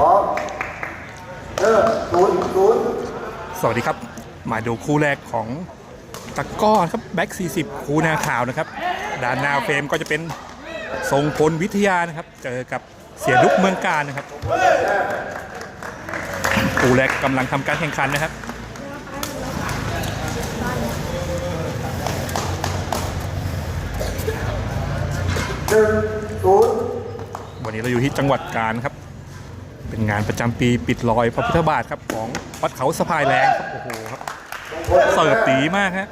พร้อมเริ่มศูนย์ศูนย์สวัสดีครับ มาดูคู่แรกของตะกร้อครับแบ็ก40 คูนาข่าวนะครับ ด้านหน้าเฟรมก็จะเป็นทรงพลวิทยานะครับ เจอกับเสียดุกเมืองการนะครับ คู่แรกกำลังทำการแข่งขันนะครับหนึ่งศูนย์วันนี้เราอยู่ที่จังหวัดกาญครับเป็น งานประจำปีปิดลอยพระพุทธบาทครับของวัดเขาสะพายแรงครับโอ้โหครับเสิร์ฟตีมากฮะ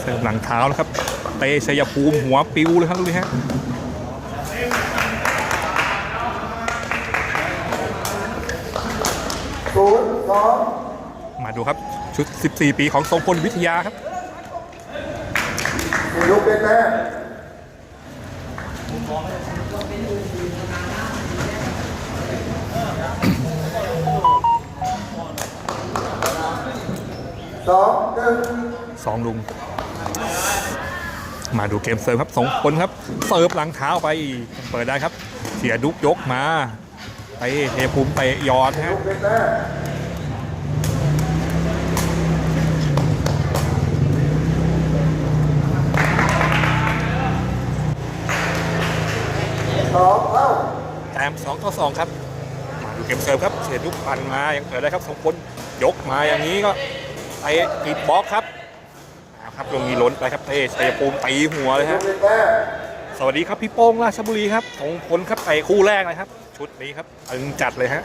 เสิร์ฟหลังเท้าแล้วครับ เตะชัยภูมิหัวปิวเลยครับดูดิฮะศูนย์สองมาดูครับชุด 14 ปีของทรงพลวิทยาครับสี่ลูกเป็นแต้ม สองหนึ่งสองลุง มาดูเกมเซิร์ฟครับสองคนครับ เซิร์ฟหลังเท้าไป เปิดได้ครับ เสียดุกยกมา ไปเทภูมิไปยอดฮะเป็นแต้มสองเท่าแต้ม2ต่อ2ครับ มาดูเกมเซิร์ฟครับ เสียดุกปั่นมา ยังเปิดได้ครับสองคน ยกมาอย่างนี้ก็ ไปติดบล็อกครับครับลงมีล้นไปครับเตะชัยภูมิตีหัวเลยฮะสวัสดีครับพี่โป้งราชบุรีครับสองคนครับไปคู่แรกเลยครับ ชุดนี้ครับตึงจัดเลยฮะ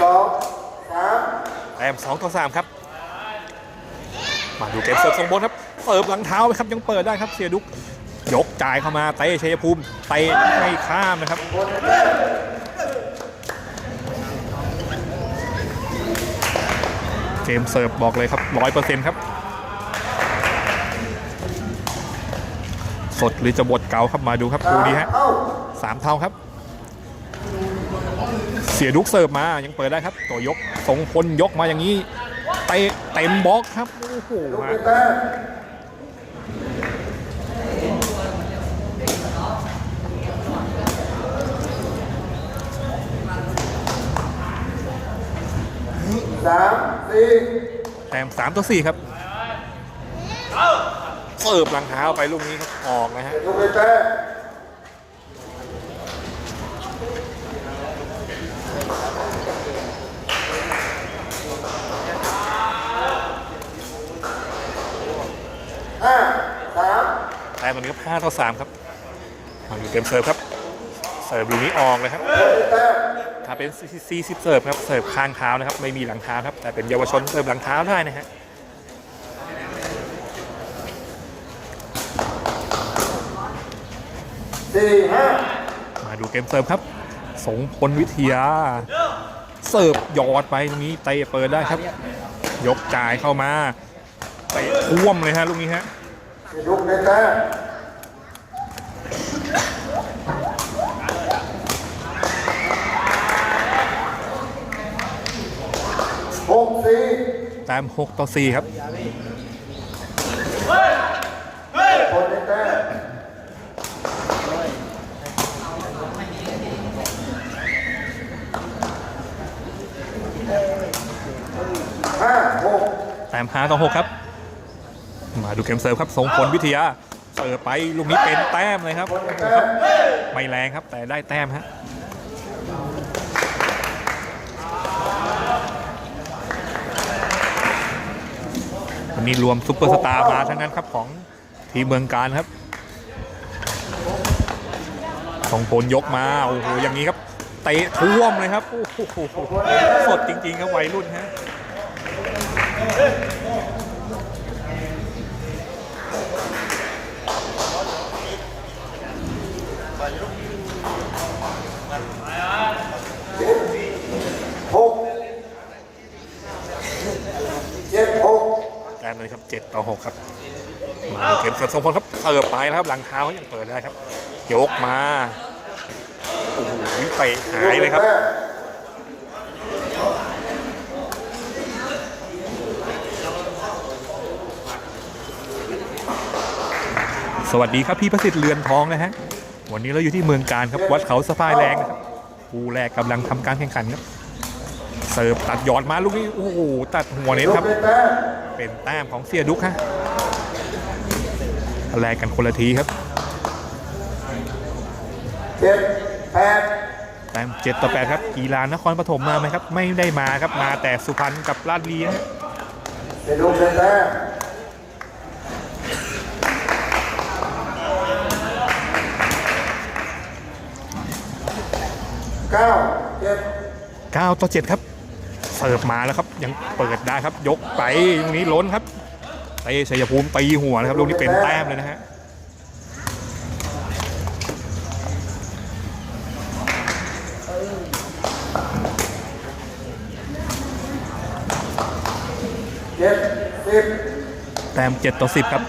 สองสามแต้มสองต่อสามครับ มาดูเกมเสิร์ฟทรงบนครับเสิร์ฟหลังเท้าไปครับยังเปิดได้ครับเสียดุกยกจ่ายเข้ามาเตะชัยภูมิเตะไม่ข้ามนะครับ คนเป็นแต้ม เกมเสิร์ฟบอกเลยครับร้อยเปอร์เซ็นต์ครับ สดหรือจะบดเก่าครับมาดูครับดูดีฮะสามเท่าครับ เสียดุกเสิร์ฟมายังเปิดได้ครับ ตัวยกทรงพลยกมาอย่างนี้เตะเต็มบล็อกครับโอ้โห ลูก มา เป็นแต้ม สามสี่แต้มสามต่อสี่ครับเสิร์ฟหลังเท้าไปลูกนี้ครับออกนะฮะลูกเป็นแต้มห้าสามแต้มตอนนี้ครับห้าต่อสามครับมาดูเกมเสิร์ฟครับ เสิร์ฟลูกนี้ออกเลยครับ คนเป็นแต้มถ้าเป็นซีซิเสิร์ฟครับเสิร์ฟข้างเท้านะครับไม่มีหลังเท้าครับแต่เป็นเยาวชนเสิร์ฟหลังเท้าได้นะฮะสี่ห้ามาดูเกมเสิร์ฟครับสงพลวิทยา เสิร์ฟหยอดไปตรงนี้เตะเปิดได้ครับ ยกจ่ายเข้ามาเตะท่วมเลยฮะลูกนี้ฮะลูกเป็นแต้ หกสี่แต้ม6ต่อ4ครับคนเป็นแต้มห้าหกแต้ม5ต่อ6ครับ มาดูเกมเสิร์ฟครับสงพลวิทยาเสิร์ฟไปลูกนี้เป็นแต้มเลยครับคนเป็นแต้มไม่แรงครับแต่ได้แต้มฮะ วันนี้รวมซุปเปอร์สตาร์มาทั้งนั้นครับของทีมเมืองการครับสองผลยกมาโอ้โหอย่างนี้ครับเตะท่วมเลยครับโอ้โหสดจริงๆครับวัยรุ่นฮะ หกเจ็ดหก แต้มเลยครับ7ต่อ6ครับ มาเกมเสิร์ฟสองคนครับเสิร์ฟไปแล้วครับหลังเท้ายังเปิดได้ครับ ยกมาโอ้โหเตะหายเลยครับสวัสดีครับพี่ประสิทธิ์เรือนทองนะฮะ วันนี้เราอยู่ที่เมืองการครับวัดเขาสะพายแรงนะครับคู่แรกกำลังทำการแข่งขันครับ เสิร์ฟตัดหยอดมาลูกนี้โอ้โหตัดหัวเน็ตครับ เป็นแต้มของเสียดุกฮะแลกกันคนละทีครับเจ็ดแปดแต้มเจ็ดต่อแปดครับกีฬานครปฐมมาไหมครับ ไม่ได้มาครับมาแต่สุพรรณกับราชบุรีนะฮะเสียดุกได้แต้มเก้าเจ็ดเก้าต่อเจ็ดครับเสิร์ฟมาแล้วครับ ยังเปิดได้ครับยกไปตรงนี้ล้นครับเตะชัยภูมิตีหัวนะครับลูกนี้เป็นแต้มเลยนะฮะเจ็ดสิบแต้มเจ็ดต่อสิบครับ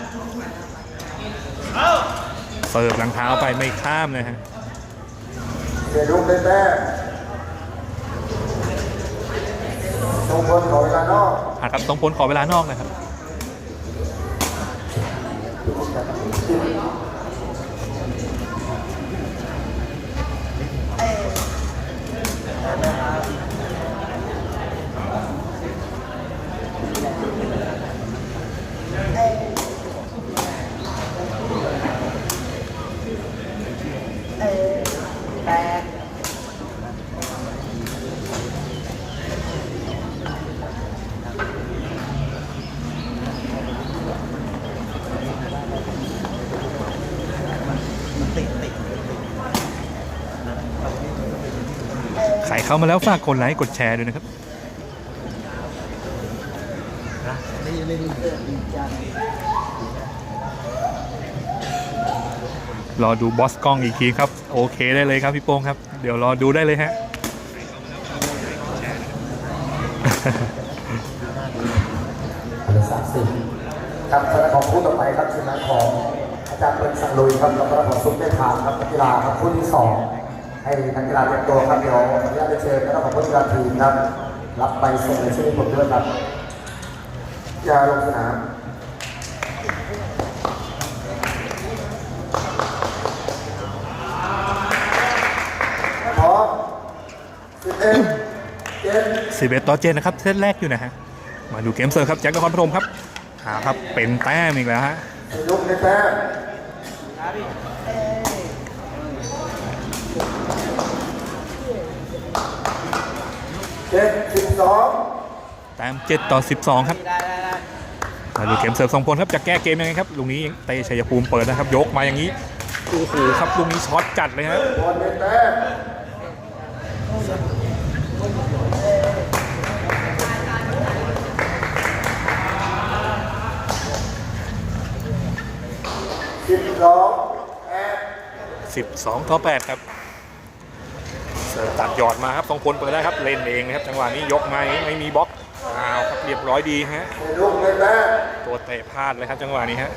เสิร์ฟหลังเท้าไปไม่ข้ามเลยฮะเสียดุกได้แต้ม ตรงบนขอเวลานอกหาครับต้องพ้นขอเวลานอกนะครับแใครเข้ามาแล้วฝากกดไลค์กดแชร์ด้วยนะครับรอดูบอสกล้องอีกทีครับ โอเคได้เลยครับพี่โป้งครับ เดี๋ยวรอดูได้เลยฮะสามสิบครับคณะของคู่ต่อไปครับชนะของอาจารย์เปิ้ลสังลุยครับแล้วก็ของซุปได้ทานครับนักกีฬาครับคู่ที่สอง ให้นักกีฬาเตรียมตัวครับเดี๋ยวขออนุญาตไปเชิญคณะของผู้จัดการทีมครับรับใบส่งในชื่อผมด้วยครับอย่าลงสนามพร้อมสิบเอ็ดเจ็ดสิบเอ็ดต่อเจ็ดนะครับเซตแรกอยู่นะฮะมาดูเกมเซิร์ฟครับแจ็คนครปฐมครับหาครับเป็นแต้มอีกแล้วฮะลุกในแต้ม เจ็ดสิบสองแต้มเจ็ดต่อสิบสองครับได้ได้ได้มาดูเกมเซิร์ฟสองพลครับจะแก้เกมยังไงครับลูกนี้เตะชัยภูมิเปิดนะครับ ยกมาอย่างนี้โอ้โหครับลูกนี้ช็อตจัดเลยฮะบอลในแต้มสิบสองแปด12 ต่อ 8 ครับเสิร์ฟ ตัดหยอดมาครับสองพลเปิดได้ครับเล่นเองนะครับจังหวะนี้ยกมาอย่างนี้ไม่มีบล็อกอ้าวครับเรียบร้อยดีฮะลุกในแต้มตัวเตะพลาดเลยครับจังหวะนี้ฮะ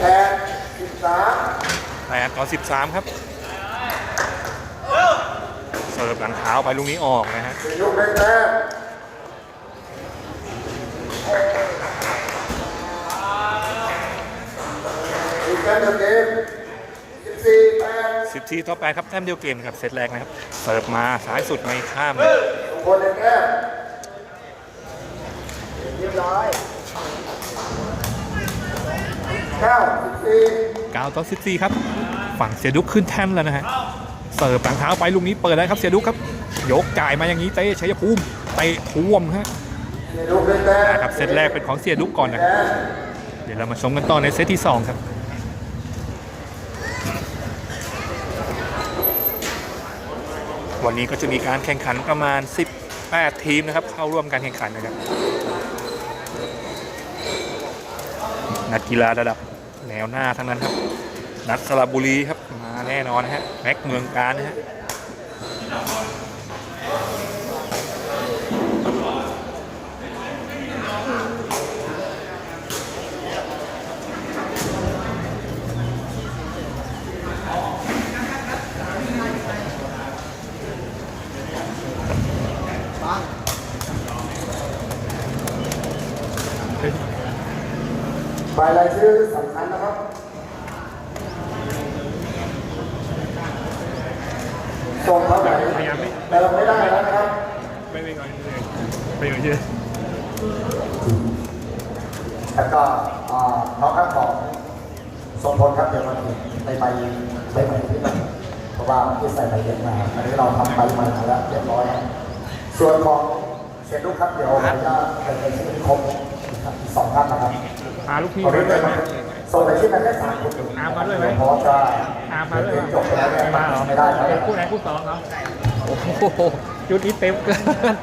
แปดสิบสาม8ต่อ13ครับเสิร์ฟหลังเท้าไปลูกนี้ออกนะฮะลุกแต้มอีก มเดียวเกมสิบสี่แปด14ต่อ8ครับแต้มเดียวเกมครับเซตแรกนะครับเสิร์ฟมาซ้ายสุดไม่ข้ามเลยคนในแต้มเรียบร้อยเก้าสิบสี่9ต่อ14ครับ ฝั่งเสียดุกขึ้นแท่นแล้วนะฮะเสิร์ฟหลังเท้าไปลูกนี้เปิดได้ครับเสียดุกครับ ยกจ่ายมาอย่างนี้เตะชัยภูมิเตะท่วมฮะลุกในแต้มนะครับเซตแรกเป็นของเสียดุกก่อนนะครับเดี๋ยวเรามาชมกันต่อในเซตที่2ครับ วันนี้ก็จะมีการแข่งขันประมาณ 18 ทีมนะครับ เข้าร่วมการแข่งขันนะครับ นักกีฬาระดับแนวหน้าทั้งนั้นครับ นัดสระบุรีครับมาแน่นอนฮะแม็กเมืองการนะฮะ ใบรายชื่อสำคัญนะครับ ส่งเท่าไหร่เติมไม่ได้แล้วนะครับ ไม่ไม่ก่อนไม่ก่อนชื่อ แล้วก็เอ่อน้องข้างของทรงพลครับเดี๋ยวมาถึงในใบใบใหม่ที่มันเพราะว่าที่ใส่ใบเย็นมาอันนี้เราทำใบใหม่มาแล้วเรียบร้อย ส่วนของเชนลูกครับเดี๋ยวขออนุญาตเป็นในชื่อครบครับอีกสองท่านนะครับ พาลูกพี่ขอมาเรียนด้เลวยยไหไหมมส่งไปที่นั่นแค่สามคนอาร์มมาด้วยไหมเพราะจะอาร์มมาด้วยเรียนจบไปแล้วเนี่ยมาเหรอไม่ได้แล้วเป็นคู่ไหนคู่สองเหรอโอ้โหยุดนี้เต็มเกิน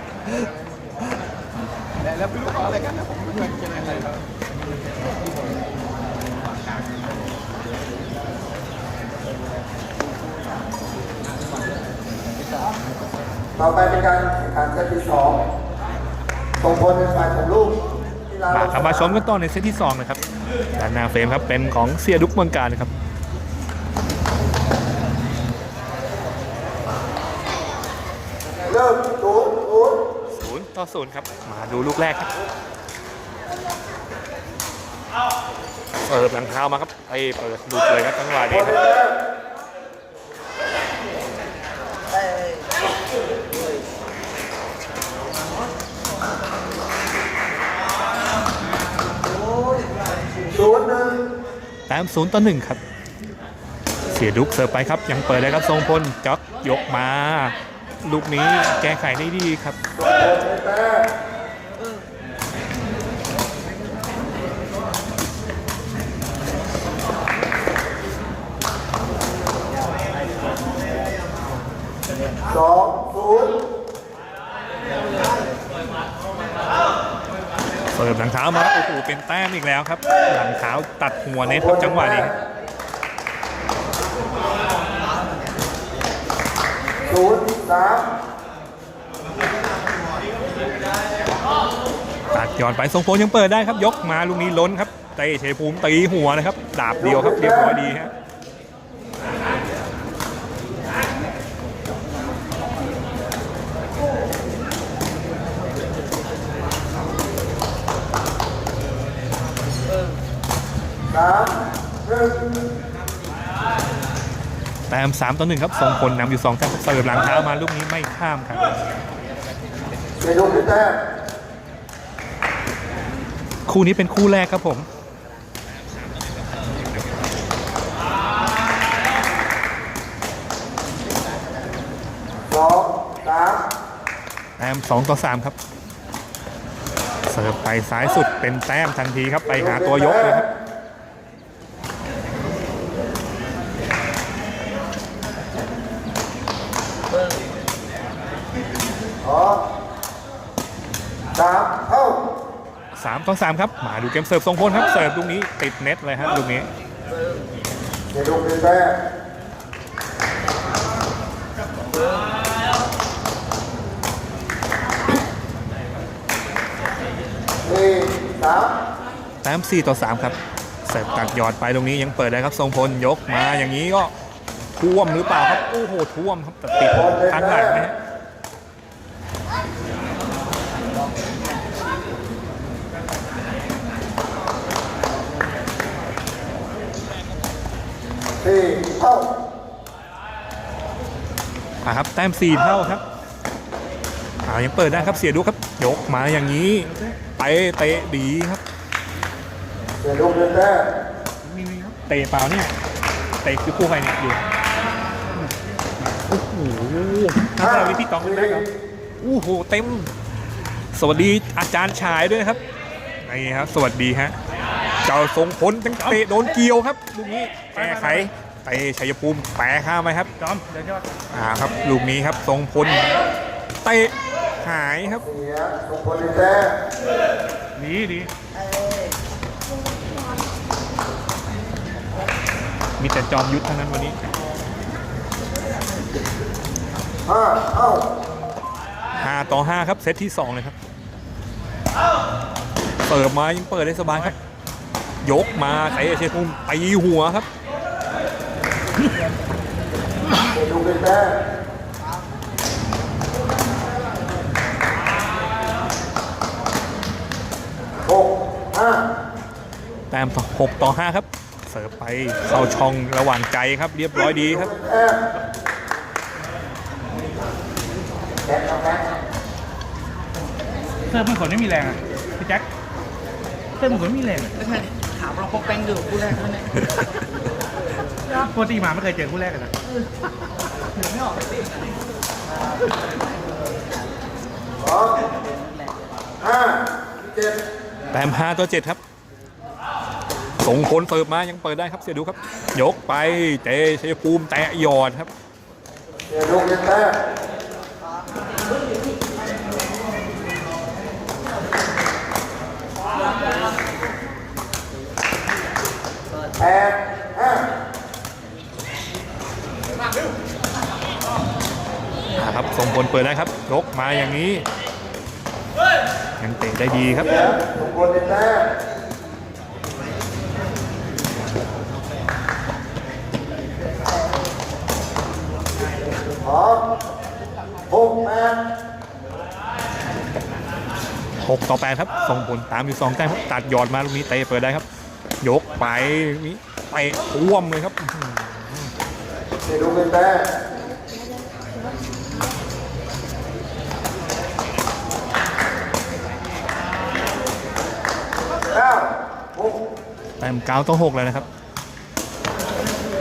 ต่อไปเป็นการแข่งขันเซตที่สองส่งพลเป็นฝ่ายของลูกกีฬา มาครับมาชมกันต่อในเซตที่2นะครับด้านหน้าเฟรมครับเป็นของเสียดุกเมืองการนะครับเริ่มศูนย์ศูนย์ศูนย์ต่อศูนย์ครับมาดูลูกแรกครับเปิดหลังเท้ามาครับไอ้เปิดหลุดเลยครับจังหวะนี้ครับ นแต้มศูนย์หนึ่ง แต้มศูนย์ต่อหนึ่งครับ เสียดุกเสิร์ฟไปครับ ยังเปิดได้ครับทรงพลจ็อกยกมา ลูกนี้แก้ไขได้ดีครับ ส่งพลเป็นแต้มสองศูนย์ เปิดหลังเท้ามาโอ้โหเป็นแต้มอีกแล้วครับ หลังเท้าตัดหัวเน็ตครับจังหวะนี้ศูนย์สามตัดย้อนไปทรงพลยังเปิดได้ครับ ยกมาลูกนี้ล้นครับเตะชัยภูมิตีหัวนะครับ ดาบเดียวครับเรียบร้อยดีฮะ สามหนึ่งแต้มสามต่อหนึ่งครับทรงพลนำอยู่สองแต้มเสิร์ฟหลังเท้ามาลูกนี้ไม่ข้ามครับเสียลูกเป็นแต้มคู่นี้เป็นคู่แรกครับผมสองสามแต้มสองต่อสามครับ เสิร์ฟไปซ้ายสุดเป็นแต้มทันทีครับไปหาตัวยกเลยครับ สองสามเท่า สามต่อสามครับ มาดูเกมเสิร์ฟทรงพลครับ เสิร์ฟลูกนี้ติดเน็ตเลยครับลูกนี้เสียลูกเป็นแต้มสี่สามแต้ม4ต่อ 3 ครับ เสิร์ฟตัดหยอดไปตรงนี้ยังเปิดได้ครับทรงพลยกมาอย่างนี้ก็ท่วมหรือเปล่าครับ โอ้โหท่วมครับแต่ติดข้างหลังนะฮะ สี่เท่าอ่าครับแต้ม4เท่าครับอ่ายังเปิดได้ครับเสียดูครับยกมาอย่างนี้ไปเตะดีครับ เสียลูกเป็นแต้มเตะเปล่าเนี่ยเตะคือคู่ใครเนี่ยอยู่โอ้โหน่าจะมีพี่ตองคนแรกครับโอ้โหเต็ม สวัสดีอาจารย์ชายด้วยนะครับนี่ครับ สวัสดีฮะเจ้าทรงพลตั้งเตะโดนเกี่ยวครับลูกนี้แก้ไข ไปชัยภูมิแปะข้ามไปครับจอมเดี๋ยวยอดอ่าครับลูกนี้ครับทรงพลเตะหายครับเสียลูกคนเป็นแต้มดีดีมีแต่จอมยุทธทั้งนั้นวันนี้ห้าเท่า5ต่อ5ครับเซตที่2เลยครับเปิดมายังเปิดได้สบายครับ ยกมาใช้เชยภูมิตีหัวครับ เสียลูกเป็นแต้มหกห้าแต้ต้มต่อ6ต่อ5ครับ เสิร์ฟไปเข้าช่องระหว่างใจครับ เรียบร้อยดีครับแต้มแต้มครับแต้มเสื้อมันขนไม่มีแรงอะพี่แจ็คเสื้อมันขนไม่มีแรงอะแล้วไงถามเราพกแป้งดื่มกูแรกแล้วเนี่ย ปกติมาไม่เคยเจอคู่แรกกันนะเดี๋ยวไม่ออกเลยสิสองห้าเจ็ดแต้ม5ต่อ7ครับ ส่งคนเสิร์ฟมายังเปิดได้ครับเสียดูครับ ยกไปเตะชัยภูมิแตะหยอดครับเสียลูกเล่นแต้มแปดห้าอ่า ครับส่งผลเปิดได้ครับยกมาอย่างนี้ยังเตะได้ดีครับสียทุกคนเล่นแต้หกแปด6ต่อ8ครับ ส่งผลตามอยู่2แต้มตัดหยอดมาลูกนี้เตะเปิดได้ครับ ยกไปนี่เตะท่วมเลยครับ เสียลูกเล่นแต้มเก้าหกแต้ม9ต่อ6แล้วนะครับ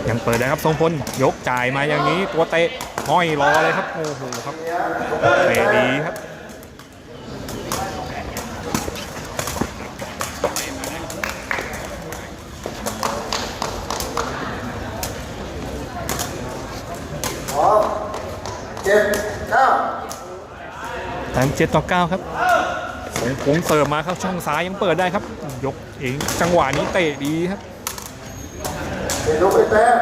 ยังเปิดได้ครับทรงพลยกจ่ายมาอย่างนี้ตัวเตะห้อยรอเลยครับโอ้โหครับเตะดีครับ สองเจ็ดเก้า แต้ม7ต่อ9ครับสงพงษ์เสิร์ฟมาเข้าช่องซ้ายยังเปิดได้ครับ ยกเองจังหวะนี้เตะดีครับเสียลูกเล่นแต้ม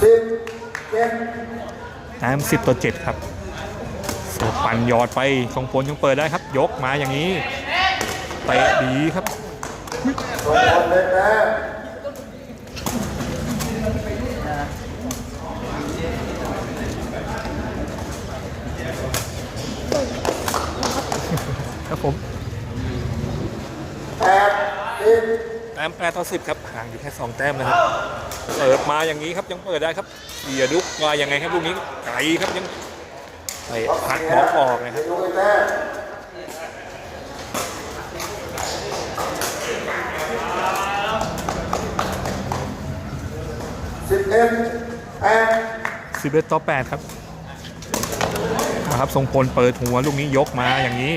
สิบเจ็ดแต้ม10ต่อ7ครับเสิร์ฟปั่นหยอดไปทรงพลยังเปิดได้ครับ ยกมาอย่างนี้เตะดีครับ สองคนเล่นแต้มครับผมแปดสิบแต้ม8ต่อ10ครับห่างอยู่แค่2แต้มนะครับเสิร์ฟมาอย่างนี้ครับยังเปิดได้ครับเสียดุกมายังไงครับลูกนี้ไกลครับยังเตะพัดบล็อกออกนะคเสีรับยลูกเล่นแต้ม เอ็ดแปด11ต่อแปดครับนะครับทรงพลเปิดหัวลูกนี้ยกมาอย่างนี้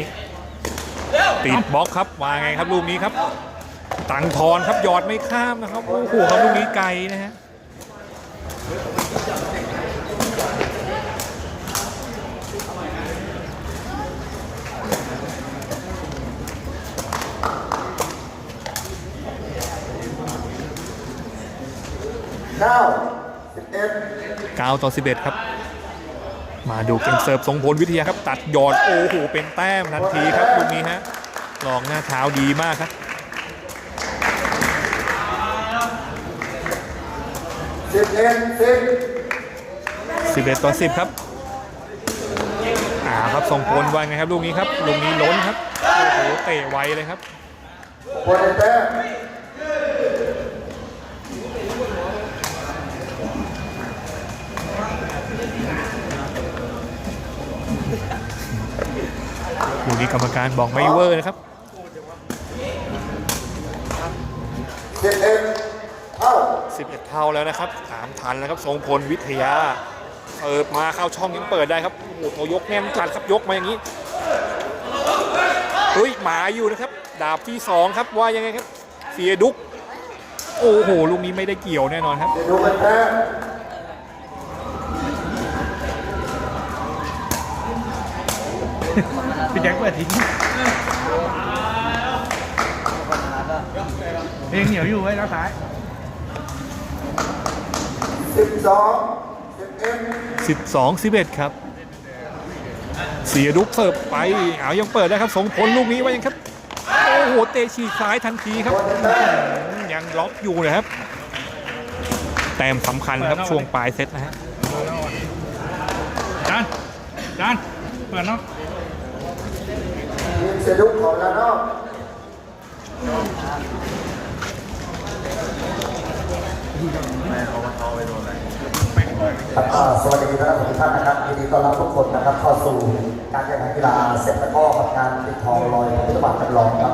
ติดบล็อกครับวางไงครับลูกนี้ครับ ตังทอนครับหยอดไม่ข้ามนะครับโอ้โหครับลูกนี้ไกลนะฮะ ก้าสิบเอ็ด9ต่อ 11 ครับ มาดูเกมเสิร์ฟทรงพลวิทยาครับ ตัดหยอดโอ้โหเป็นแต้มทันทีครับลูกนี้ฮะลองหน้าเท้าดีมากครับ สิบเอ็ดสิบ11 ต่อ 10 ครับอ่าครับทรงพลว่าไงครับลูกนี้ครับลูกนี้ล้นครับโอ้โหเตะไวเลยครับ คนเล่นแต้ม ลูกนี้กรรมการบอกไม่เวอร์นะครับสิบเอ็ดเท่า11เท่าแล้วนะครับตามทันแล้วครับทรงพลวิทยาเสิร์ฟมาเข้าช่องยังเปิดได้ครับโอ้โหตัวยกแน่นจัดครับยกมาอย่างนี้เฮ้ยหมาอยู่นะครับ ดาบที่2ครับว่ายังไงครับเสียดุกโอ้โหลูกนี้ไม่ได้เกี่ยวแน่นอนครับ เดี๋ยวดูกันแต้มพี่แจ็คเปิดทิ้งเพลงเหนียวอยู่ไว้ยแล้วซ้ายสิบสองสิบเอ็ด12 11 ครับ เสียดุกเสิร์ฟไปเอายังเปิดได้ครับสงผลลูกนี้ว่ายังครับ โอ้โห เตะฉีกซ้ายทันทีครับอื้อหือยังล็อกอยู่นะครับ แต้มสำคัญครับช่วงปลายเซตนะฮะจานเปิดเนาะทีมเสดุกของลานอกครับสวัสดีท่านผู้ชมท่านนะครับยินดีต้อนรับทุกคนนะครับเข้าสู่การแข่งขันกีฬาเซตตะก้อกับงานปิดทองลอยพุทธบาทจำลองครับ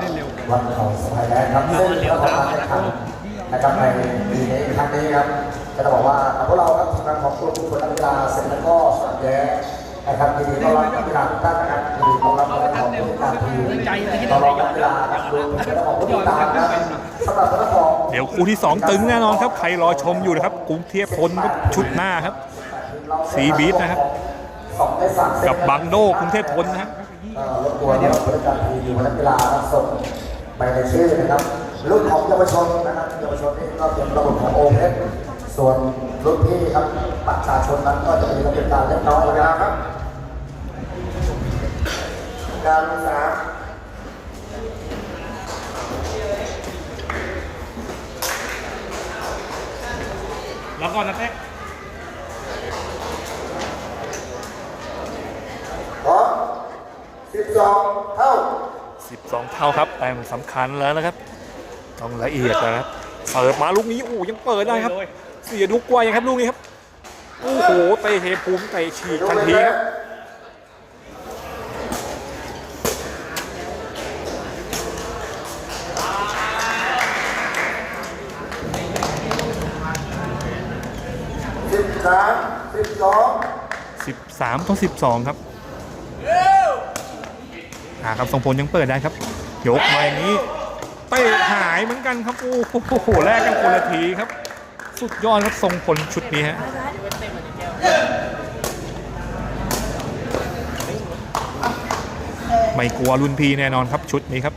วันเขาสมัยแรกครับซึ่งเราทำการแข่งขันนะครับในปีนี้ครั้งนี้ครับจะต้องบอกว่าพวกเราครับทีมงานของกลุ่มผู้คนนักกีฬาเซตตะก้อสามแย้ นะครับยินดีต้อนรับนักกีฬาทุกท่านนะครับยินดีต้อนรับนักกีฬาทุกท่านที่ต้อนรับนักกีฬาครับรวมถึงนักของผู้ติดตามนะครับสำหรับนักของเดี๋ยวคู่ที่ 2 ตึงแน่นอนครับ ใครรอชมอยู่นะครับกรุงเทพพลครับชุดหน้าครับสีบีทนะครับ กับบังโดกรุงเทพพลนะฮะเอ่อรบกวนเราบริการทีมนักกีฬาส่งไปในชื่อนะครับรุ่นของเยาวชนนะครับเยาวชนนี่ก็เป็นระบบของโอเพส่วนรุ่นพี่ครับประชาชนนั้นก็จะมีระเบียบการเล็กน้อยนะครับ การศึกษาแล้วก็นะเต้พร้อมสิบสองเท่า12 เท่าครับแต้มสำคัญแล้วนะครับ ต้องละเอียดนะครับเปิดมาลูกนี้โอ้ยังเปิดได้ครับ เสียดุกกว่ายังครับลูกนี้ครับ โอ้โหเตะเทภูมิเตะฉีกทันทีครับสิบสามสิบสอง 13ต่อ12 ครับอ่าครับทรงพลยังเปิดได้ครับ ยกมาอย่างนี้เตะหายเหมือนกันครับ โอ้โหแลกกันคนละทีครับ สุดยอดครับทรงพลชุดนี้ฮะไม่กลัวรุ่นพี่แน่นอนครับชุดนี้ครับ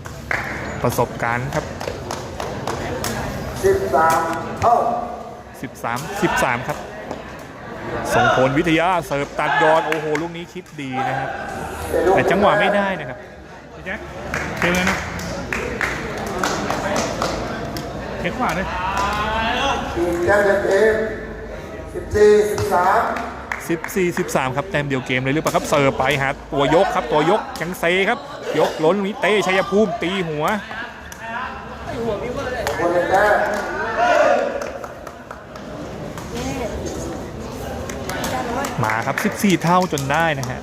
ประสบการณ์ครับสิบสามเท่า13 13 ครับ ทรงพลวิทยาเสิร์ฟตัดยอดโอ้โหลูกนี้คิดดีนะครับ แต่จังหวะไม่ได้นะครับพี่แจ็คเทเลยนะเทขวาเลยทีมแจ้งเกมสิบสี่สิบสาม14 13ครับแต้มเดียวเกมเลยหรือเปล่าครับเสิร์ฟไปหาตัวยกครับตัวยกยังเซครับ ยกล้นวิเต้ชัยภูมิตีหัวคนเล่นแต้ม มา ครับ 14 เท่าจนได้นะฮะ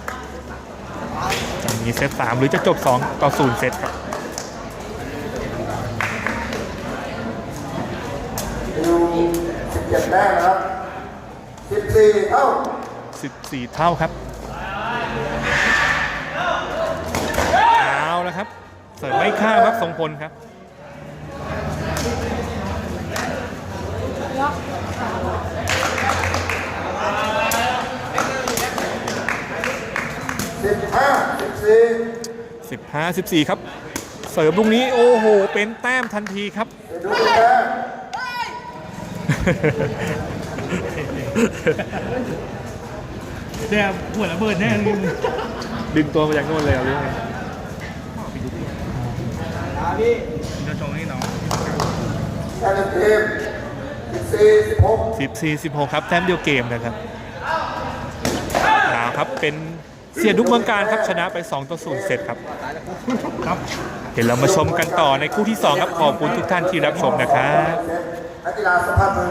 จะมีเซต3หรือจะจบ 2 ต่อ 0 เซตครับดูสิบเจ็ดแต้มนะครับสิบสี่เท่า 14 เท่าครับ เอาแล้วครับ เสิร์ฟไม่ข้ามครับทรงพลครับ สิบห้าสิบสี่15 14ครับ เสิร์ฟลูกนี้โอ้โห เป็นแต้มทันทีครับดูแต้มเดี๋ยวหัวระเบิดแน่เลยดึงตัวมาจากโน่นเลยเหรอหรือไงเดี๋ยวชงให้น้องแจ้งเกมสิบสี่สิบหก14 16ครับแต้มเดียวเกมนะครับเอาครับเป็น เสียดุกเมืองการครับชนะไป2ต่อ0เซตครับครับ เดี๋ยวเรามาชมกันต่อในคู่ที่ 2 ครับขอบคุณทุกท่านที่รับชมนะครับนักกีฬาสภาพมือ